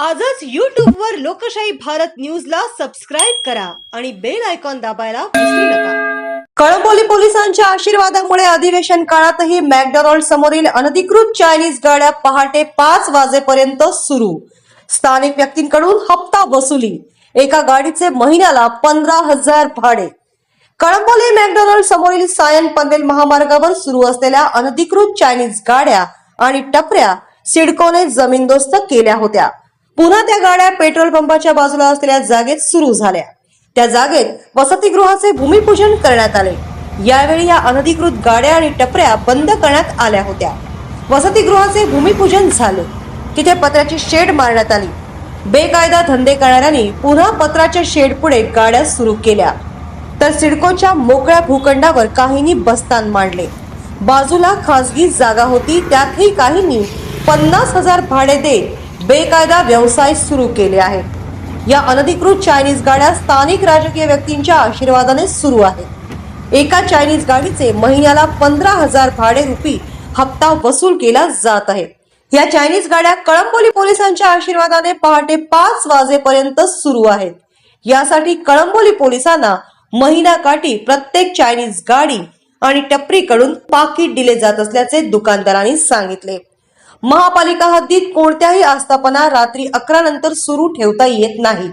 आजच यूट्यूबवर वर लोकशाही भारत न्यूजला सबस्क्राईब करा आणि बेल आयकॉन दाबायला विसरू नका. कळंबोली पोलिसांच्या आशीर्वादामुळे अधिवेशन काळातही मॅकडॉनल्ड समोरील अनधिकृत चायनीज गाड्या पहाटे पाच वाजेपर्यंत सुरू. स्थानिक व्यक्तींकडून हप्ता वसुली. एका गाडीचे महिन्याला पंधरा हजार भाडे. कळंबोली मॅकडॉनल्ड समोरील सायन पनवेल महामार्गावर सुरू असलेल्या अनधिकृत चायनीज गाड्या आणि टपऱ्या सिडकोने जमीनदोस्त केल्या होत्या. पुन्हा त्या गाड्या पेट्रोल पंपाच्या बाजूला असलेल्या जागेत सुरू झाल्या. त्या जागेत वसतिगृहाचे भूमिपूजन करण्यात आले. यावेळी या अनधिकृत गाड्या आणि टपऱ्या बंद करण्यात आल्या होत्या. वसतिगृहाचे भूमिपूजन झाले. तिथे पत्राची शेड मारण्यात आली. बेकायदा धंदे करणाऱ्यांनी पुन्हा पत्राच्या शेड पुढे गाड्या सुरू केल्या. तर सिडकोच्या मोकळ्या भूखंडावर काहींनी बस्तान मांडले. बाजूला खासगी जागा होती त्यातही काहींनी पन्नास हजार भाडे देत बेकायदा व्यवसाय सुरू केले आहेत. या अनधिकृत चायनीज गाड्या स्थानिक राजकीय व्यक्तींच्या आशीर्वादाने सुरू आहेत. एका चायनीज गाडीचे महिन्याला पंधरा हजार भाडे रुपी हप्ता वसूल केला जात आहे. या चायनीज गाड्या कळंबोली पोलिसांच्या आशीर्वादाने पहाटे पाच वाजेपर्यंत सुरू आहेत. यासाठी कळंबोली पोलिसांना महिनाकाठी प्रत्येक चायनीज गाडी आणि टपरीकडून पाकिट दिले जात असल्याचे दुकानदारांनी सांगितले. महापालिका हद्दीत कोणत्याही आस्थापना रात्री अकरा नंतर सुरू ठेवता येत नाहीत.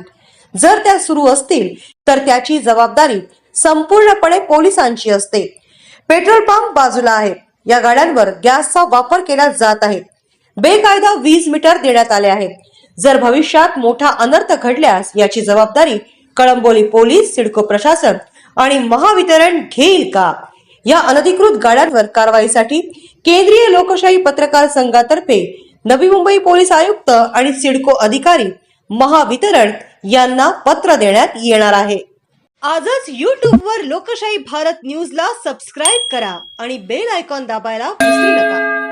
जर त्या सुरू असतील तर त्याची जबाबदारी संपूर्णपणे पोलिसांची असते. पेट्रोल पंप बाजूला आहे. या गाड्यांवर गॅसचा वापर केला जात आहे. बेकायदा वीज मीटर देण्यात आले आहेत जर भविष्यात मोठा अनर्थ घडल्यास याची जबाबदारी कळंबोली पोलीस सिडको प्रशासन आणि महावितरण घेईल का? या अनधिकृत गाड्यांवर कारवाईसाठी केंद्रीय लोकशाही पत्रकार संघातर्फे नवी मुंबई पोलीस आयुक्त आणि सिडको अधिकारी महावितरण यांना पत्र देण्यात येणार आहे. आजच YouTube वर लोकशाही भारत न्यूजला सबस्क्राईब करा आणि बेल आयकॉन दाबायला विसरू नका.